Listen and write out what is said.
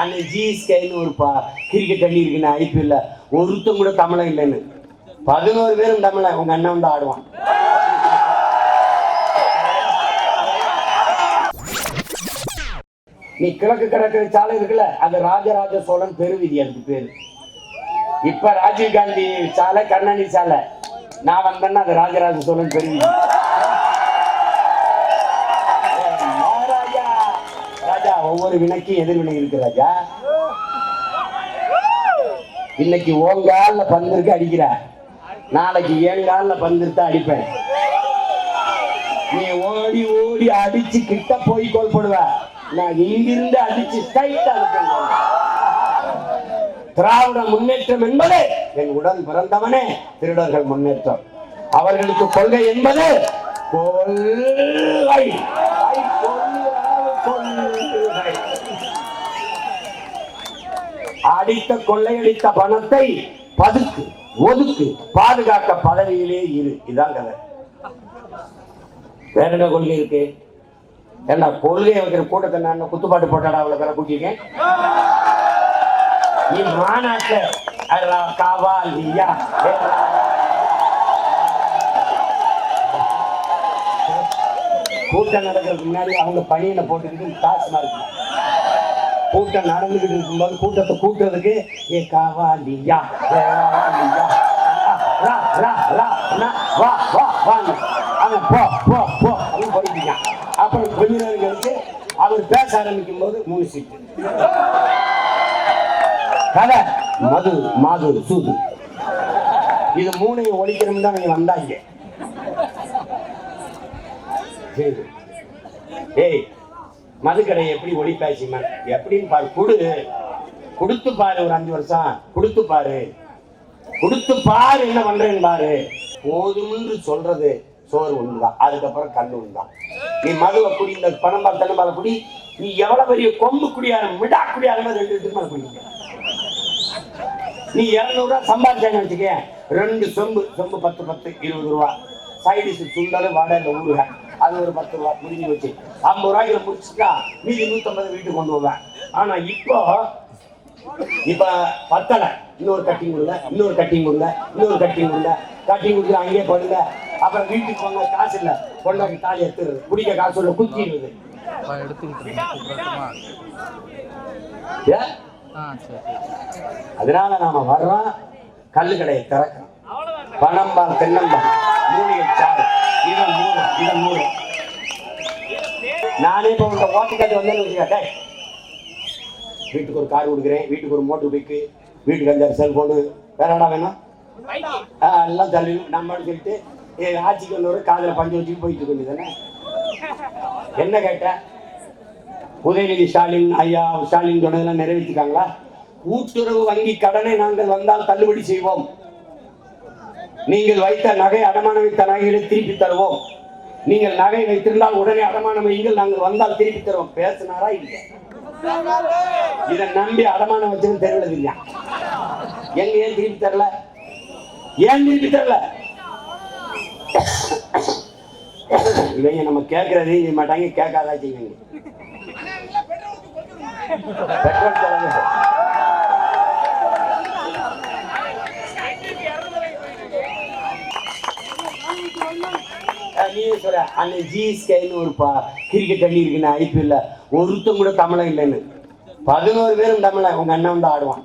அன்னைக்கு ஜிஎஸ்கேன்னு ஒரு பா கிரிக்கெட் அணி இருக்குன்னு ஐபிஎல்ல ஒருத்தம் கூட தமிழன் இல்லைன்னு. பதினோரு பேரும் தமிழன் உங்க அண்ணன் வந்து ஆடுவான். நீ கிழக்கு கடற்கரை சாலை இருக்குல்ல அது ராஜராஜ சோழன் பெருவிதி அதுக்கு பேரு. இப்ப ராஜீவ் காந்தி சாலை கண்ணாடி சாலை. நான் வந்தேன்னா அது ராஜராஜ சோழன் பெருவிதி ஒவ்வொரு வினைக்கும் எதிர்வினை இருக்கு ராஜா இன்னைக்கு ஓங்கால பந்திருக்கு அடிக்கிற. நாளைக்கு ஏங்கால பந்திருத்தா அடிப்பேன். நீ ஓடி ஓடி அடிச்சு கிட்ட போய் கோல் போடுவ. நான் இங்கிருந்து அடிச்சு ஸ்ட்ரைட் திராவிட முன்னேற்றம் என்பது என் உடன் பிறந்தவனே திருடர்கள் முன்னேற்றம். அவர்களுக்கு கொள்கை என்பது கொள்கை, கொள்கை. அடித்த கொள்ளையடித்த பணத்தை பதுக்கு ஒதுக்கு பாதுகாக்க பதவியிலே இரு. இதான் கதை. வேற என்ன கொள்கை இருக்கு? ஏன்னா கொள்கையை வைக்கிற கூட்டத்தை நான் குத்துப்பாட்டு போட்டாடா அவ்வளவு பேரை கூட்டியிருக்கேன்? நீ மாநாட்டில் அல்லா காவாலியா? கூட்டம் நடக்கிறதுக்கு முன்னாடி அவங்க பணியில போட்டுக்கிட்டு காசு இருக்கு கூட்டம் நடந்துகிட்டு இருக்கும்போது கூட்டத்தை கூட்டுறதுக்கு ஏ காவாலியா ஏ காவாலியா ரா, ரா, ரா, ரா, வா வா வாங்க. அவன் போ போ போ அப்படின்னு போயிட்டு அப்புறம் கொஞ்ச நேரம் கழிச்சு அவர் பேச ஆரம்பிக்கும் போது மூணு சீட்டு. கதை. மது மாது சூது. இது மூணையும் ஒழிக்கணும் தான் நீங்க வந்தாங்க. சரி. ஏய் மதுக்கடை எப்படி ஒழிப்பாச்சு எப்படின்னு பாரு கொடு. கொடுத்து பாரு ஒரு அஞ்சு வருஷம். கொடுத்து பாரு. கொடுத்து பாரு என்ன பண்றேன்னு பாரு. போதும்னு சொல்றது சோறு ஒண்ணுதான் அதுக்கப்புறம் கண்ணு ஒண்ணுதான் நீ மதுவை குடி இந்த பணம் பால் தென்னம்பால குடி. நீ எவ்வளவு பெரிய கொம்பு குடியார மிடா குடியார ரெண்டு லிட்டருக்கு மேல குடிக்க நீ இரநூறுவா சம்பாதிச்சாங்க வச்சுக்க ரெண்டு சொம்பு சொம்பு பத்து பத்து இருபது ரூபா. சைடிஸ் சுண்டல் வடை இந்த ஊறுகாய். அது ஒரு பத்து ரூபா முடிஞ்சு வச்சு ஐம்பது ரூபாய்க்கு முடிச்சுட்டா மீதி நூற்றம்பது வீட்டுக்கு கொண்டு வருவேன். ஆனா இப்போ இப்ப பத்தலை. இன்னொரு கட்டிங் கொடுங்க இன்னொரு கட்டிங் கொடுங்க இன்னொரு கட்டிங் கொடுங்க. கட்டிங் கொடுத்து அங்கேயே போடுங்க. அப்புறம் வீட்டுக்கு போங்க காசு இல்லை. கொண்டாடி தாலி எடுத்துருது குடிக்க காசு இல்லை குத்திடுது. அதனால நாம வர்றோம். கல்லு கடையை திறக்கிறோம். பனம்பால் தென்னம்பால் மூலிகை சாறு இதை மூணு இதை மூணு நானே இப்போ உங்க வந்தேன்னு வீட்டுக்கு ஒரு கார் கொடுக்குறேன் வீட்டுக்கு ஒரு மோட்டர் பைக்கு வீட்டுக்கு அஞ்சாறு செல்ஃபோனு வேற என்ன வேணும்? எல்லாம் தள்ளி நம்மன்னு சொல்லிட்டு ஏ ஆட்சிக்கு வந்தவர் காதில் பஞ்சு வச்சுட்டு போயிட்டு தானே என்ன கேட்ட? உதயநிதி ஸ்டாலின் ஐயா ஸ்டாலின் சொன்னதெல்லாம் நிறைவேற்றிருக்காங்களா? கூட்டுறவு வங்கி கடனை நாங்கள் வந்தால் தள்ளுபடி செய்வோம். நீங்கள் வைத்த நகை அடமானம் வைத்த நகைகளை திருப்பி தருவோம். நீங்கள் நகை வைத்திருந்தால் உடனே அடமானம் வையுங்கள் நாங்கள் வந்தால் திருப்பி தருவோம். பேசினாரா இல்லையா? இதை நம்பி அடமானம் வச்சுன்னு தெரியல இல்லையா எங்க ஏன் திருப்பி தரல? ஏன் திருப்பி தரல? இவங்க நம்ம கேட்கறதே இது மாட்டாங்க கேட்காதா செய்வீங்க. பெட்ரோல் செலவு நீ சொல்ற அந்த ஜிஎஸ்கேன்னு ஒரு பா கிரிக்கெட் அணி இருக்குன்னு ஐபிஎல்ல. ஒருத்தன் கூட தமிழன் இல்லைன்னு. பதினோரு பேரும் தமிழன் உங்க அண்ணன் வந்து ஆடுவான்.